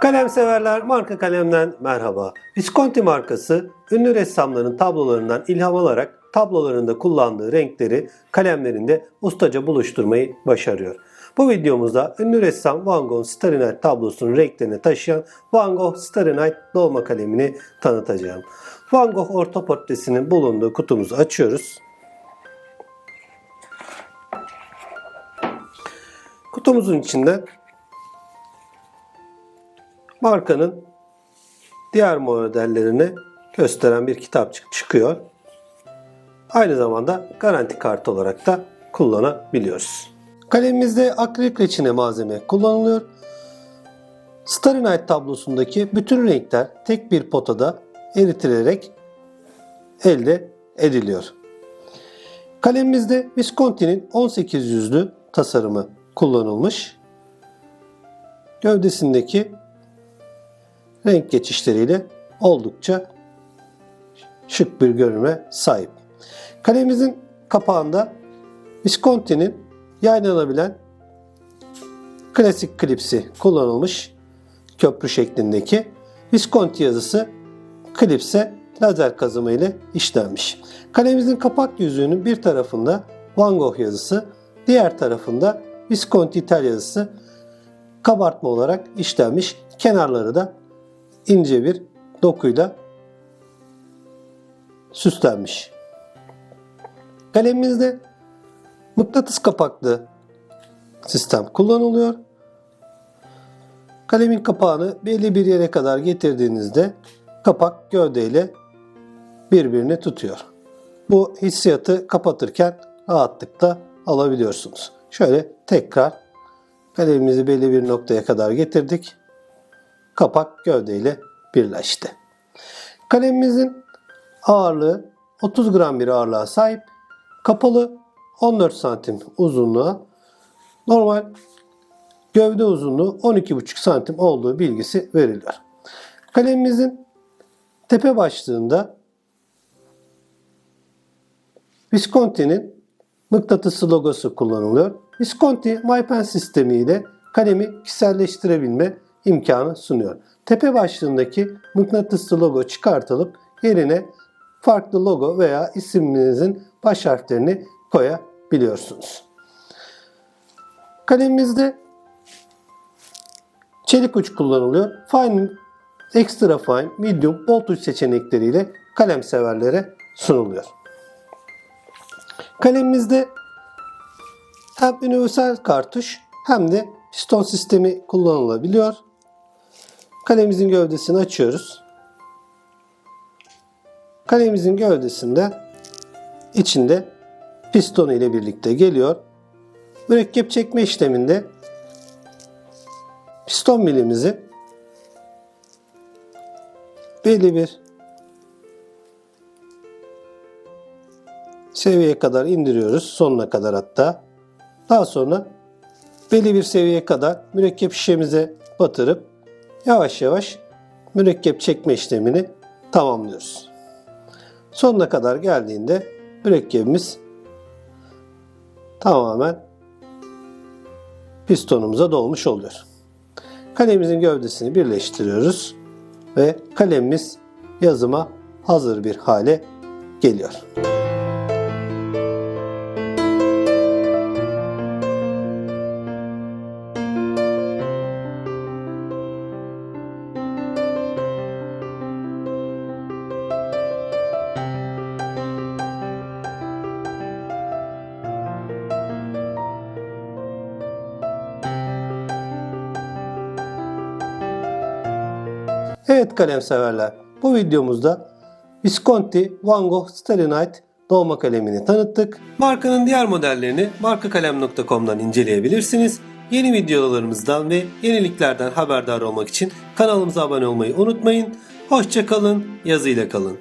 Kalem severler marka kalemden merhaba. Visconti markası ünlü ressamların tablolarından ilham alarak tablolarında kullandığı renkleri kalemlerinde ustaca buluşturmayı başarıyor. Bu videomuzda ünlü ressam Van Gogh Starry Night tablosunun renklerini taşıyan Van Gogh Starry Night dolma kalemini tanıtacağım. Van Gogh orta portresinin bulunduğu kutumuzu açıyoruz. Kutumuzun içinden markanın diğer modellerini gösteren bir kitapçık çıkıyor. Aynı zamanda garanti kartı olarak da kullanabiliyoruz. Kalemimizde akrilik reçine malzeme kullanılıyor. Starry Night tablosundaki bütün renkler tek bir potada eritilerek elde ediliyor. Kalemimizde Visconti'nin 18 yüzlü tasarımı kullanılmış. Gövdesindeki renk geçişleriyle oldukça şık bir görünüme sahip. Kalemimizin kapağında Visconti'nin yaylanabilen klasik klipsi kullanılmış köprü şeklindeki Visconti yazısı klipse lazer kazıma ile işlenmiş. Kalemimizin kapak yüzüğünün bir tarafında Van Gogh yazısı, diğer tarafında Visconti tel yazısı kabartma olarak işlenmiş. Kenarları da ince bir dokuyla süslenmiş. Kalemimizde mıknatıs kapaklı sistem kullanılıyor. Kalemin kapağını belli bir yere kadar getirdiğinizde kapak gövdeyle birbirini tutuyor. Bu hissiyatı kapatırken rahatlıkla alabiliyorsunuz. Şöyle tekrar kalemimizi belli bir noktaya kadar getirdik. Kapak gövdeyle birleşti. Kalemimizin ağırlığı 30 gram bir ağırlığa sahip. Kapalı 14 santim uzunluğa. Normal gövde uzunluğu 12,5 santim olduğu bilgisi veriliyor. Kalemimizin tepe başlığında Visconti'nin mıknatıslı logosu kullanılıyor. Visconti MyPen sistemi ile kalemi kişiselleştirebilme imkanı sunuyor. Tepe başlığındaki mıknatıslı logo çıkartılıp yerine farklı logo veya isminizin baş harflerini koyabiliyorsunuz. Kalemimizde çelik uç kullanılıyor. Fine, extra fine, medium, bold uç seçenekleriyle kalem severlere sunuluyor. Kalemimizde hem universal kartuş hem de piston sistemi kullanılabiliyor. Kalemimizin gövdesini açıyoruz. Kalemimizin gövdesinde içinde piston ile birlikte geliyor. Mürekkep çekme işleminde piston milimizi belli bir seviyeye kadar indiriyoruz. Sonuna kadar hatta. Daha sonra belli bir seviyeye kadar mürekkep şişemize batırıp yavaş yavaş mürekkep çekme işlemini tamamlıyoruz. Sonuna kadar geldiğinde mürekkebimiz tamamen pistonumuza dolmuş oluyor. Kalemimizin gövdesini birleştiriyoruz ve kalemimiz yazıma hazır bir hale geliyor. Evet kalem severler, bu videomuzda Visconti Van Gogh Night dolma kalemini tanıttık. Markanın diğer modellerini markakalem.com'dan inceleyebilirsiniz. Yeni videolarımızdan ve yeniliklerden haberdar olmak için kanalımıza abone olmayı unutmayın. Hoşçakalın, yazıyla kalın.